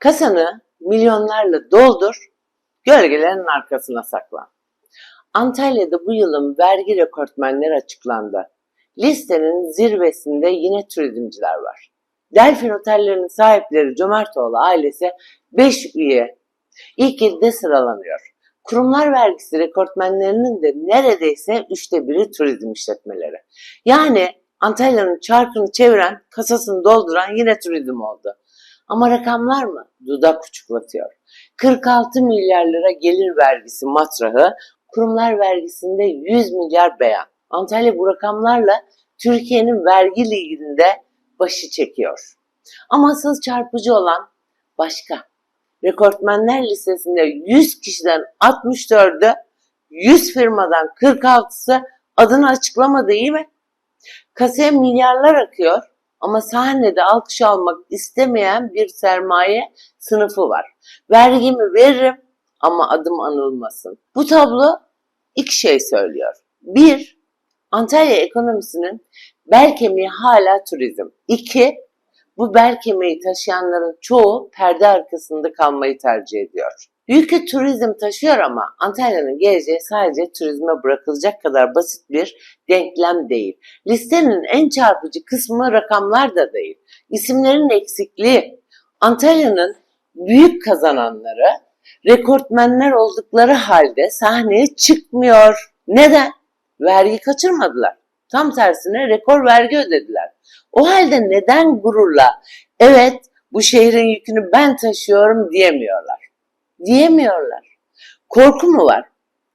Kasanı milyonlarla doldur, gölgelerin arkasına saklan. Antalya'da bu yılın vergi rekortmenleri açıklandı. Listenin zirvesinde yine turizmciler var. Delfin otellerinin sahipleri Cömertoğlu ailesi 5 üye ilk 7'de sıralanıyor. Kurumlar vergisi rekortmenlerinin de neredeyse üçte biri turizm işletmeleri. Yani Antalya'nın çarkını çeviren, kasasını dolduran yine turizm oldu. Ama rakamlar mı? Dudak uçuklatıyor. 46 milyar lira gelir vergisi matrahı, kurumlar vergisinde 100 milyar beyan. Antalya bu rakamlarla Türkiye'nin vergi liginde başı çekiyor. Ama asıl çarpıcı olan başka. Rekortmenler listesinde 100 kişiden 64'ü 100 firmadan 46'sı adını açıklamadı iyi mi? Kasaya milyarlar akıyor ama sahnede alkış almak istemeyen bir sermaye sınıfı var. Vergimi veririm ama adım anılmasın. Bu tablo iki şey söylüyor. Bir, Antalya ekonomisinin bel kemiği hala turizm. İki, bu bel kemiği taşıyanların çoğu perde arkasında kalmayı tercih ediyor. Yükü turizm taşıyor ama Antalya'nın geleceği sadece turizme bırakılacak kadar basit bir denklem değil. Listenin en çarpıcı kısmı rakamlar da değil. İsimlerin eksikliği. Antalya'nın büyük kazananları rekortmenler oldukları halde sahneye çıkmıyor. Neden? Vergi kaçırmadılar. Tam tersine rekor vergi ödediler. O halde neden gururla evet bu şehrin yükünü ben taşıyorum diyemiyorlar? Diyemiyorlar. Korku mu var?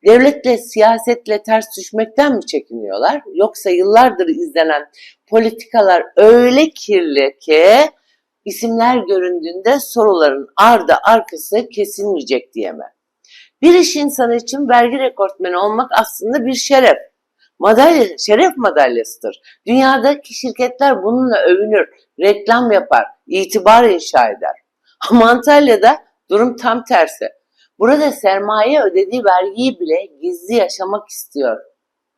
Devletle, siyasetle ters düşmekten mi çekiniyorlar? Yoksa yıllardır izlenen politikalar öyle kirli ki isimler göründüğünde soruların ardı arkası kesilmeyecek diye mi? Bir iş insanı için vergi rekortmeni olmak aslında bir şeref. Madalya, şeref madalyasıdır. Dünyadaki şirketler bununla övünür, reklam yapar, itibar inşa eder. Ama Antalya'da durum tam tersi. Burada sermaye ödediği vergiyi bile gizli yaşamak istiyor.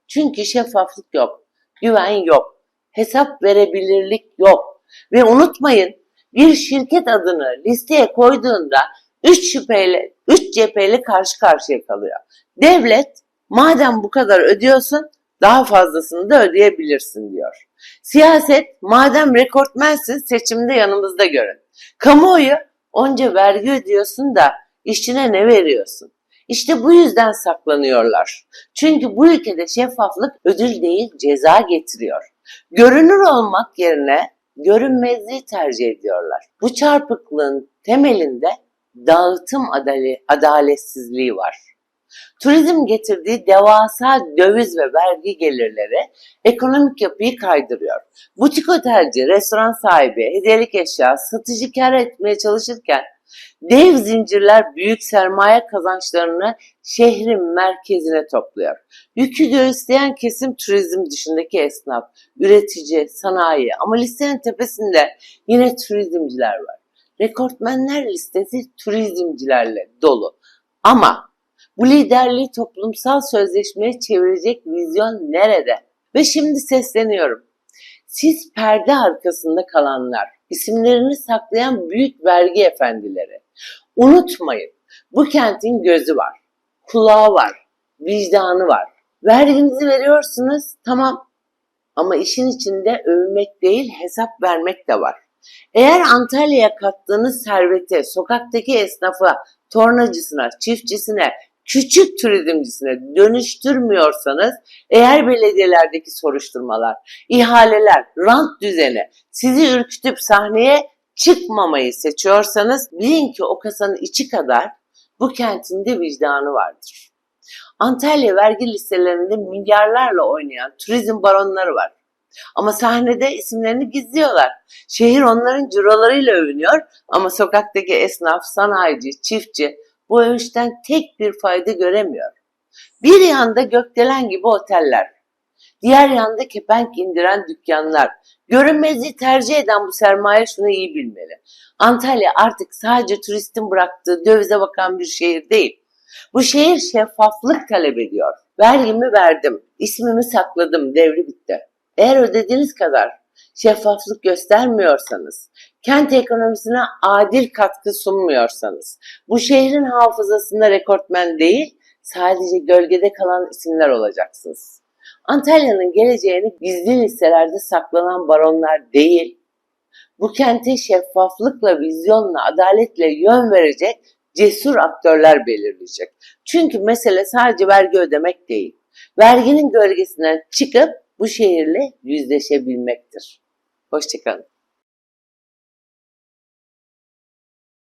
Çünkü şeffaflık yok, güven yok, hesap verebilirlik yok. Ve unutmayın bir şirket adını listeye koyduğunda 3 şüpheyle, 3 cepheyle karşı karşıya kalıyor. Devlet madem bu kadar ödüyorsun daha fazlasını da ödeyebilirsin diyor. Siyaset madem rekortmensin seçimde yanımızda görün. Kamuoyu onca vergi ödüyorsun da işçine ne veriyorsun? İşte bu yüzden saklanıyorlar. Çünkü bu ülkede şeffaflık ödül değil ceza getiriyor. Görünür olmak yerine görünmezliği tercih ediyorlar. Bu çarpıklığın temelinde dağıtım adaletsizliği var. Turizm getirdiği devasa döviz ve vergi gelirleri ekonomik yapıyı kaydırıyor. Butik otelci, restoran sahibi, hediyelik eşya, satıcı kar etmeye çalışırken dev zincirler büyük sermaye kazançlarını şehrin merkezine topluyor. Yükü göğüsleyen kesim turizm dışındaki esnaf, üretici, sanayi ama listenin tepesinde yine turizmciler var. Rekortmenler listesi turizmcilerle dolu. Ama bu liderliği toplumsal sözleşmeye çevirecek vizyon nerede? Ve şimdi sesleniyorum. Siz perde arkasında kalanlar, isimlerini saklayan büyük vergi efendileri. Unutmayın, bu kentin gözü var, kulağı var, vicdanı var. Verginizi veriyorsunuz, tamam. Ama işin içinde övmek değil, hesap vermek de var. Eğer Antalya'ya kattığınız serveti sokaktaki esnafa, tornacısına, çiftçisine, küçük turizmcisine dönüştürmüyorsanız eğer belediyelerdeki soruşturmalar, ihaleler, rant düzeni sizi ürkütüp sahneye çıkmamayı seçiyorsanız bilin ki o kasanın içi kadar bu kentin de vicdanı vardır. Antalya vergi listelerinde milyarlarla oynayan turizm baronları var. Ama sahnede isimlerini gizliyorlar. Şehir onların cirolarıyla övünüyor ama sokaktaki esnaf, sanayici, çiftçi bu övünçten tek bir fayda göremiyor. Bir yanda gökdelen gibi oteller, diğer yanda kepenk indiren dükkanlar. Görünmezliği tercih eden bu sermaye şunu iyi bilmeli. Antalya artık sadece turistin bıraktığı dövize bakan bir şehir değil. Bu şehir şeffaflık talep ediyor. Vergimi verdim, ismimi sakladım, devri bitti. Eğer ödediğiniz kadar şeffaflık göstermiyorsanız, kent ekonomisine adil katkı sunmuyorsanız, bu şehrin hafızasında rekortmen değil, sadece gölgede kalan isimler olacaksınız. Antalya'nın geleceğini gizli listelerde saklanan baronlar değil, bu kente şeffaflıkla, vizyonla, adaletle yön verecek cesur aktörler belirleyecek. Çünkü mesele sadece vergi ödemek değil. Verginin gölgesinden çıkıp bu şehirle yüzleşebilmektir. Hoşçakalın.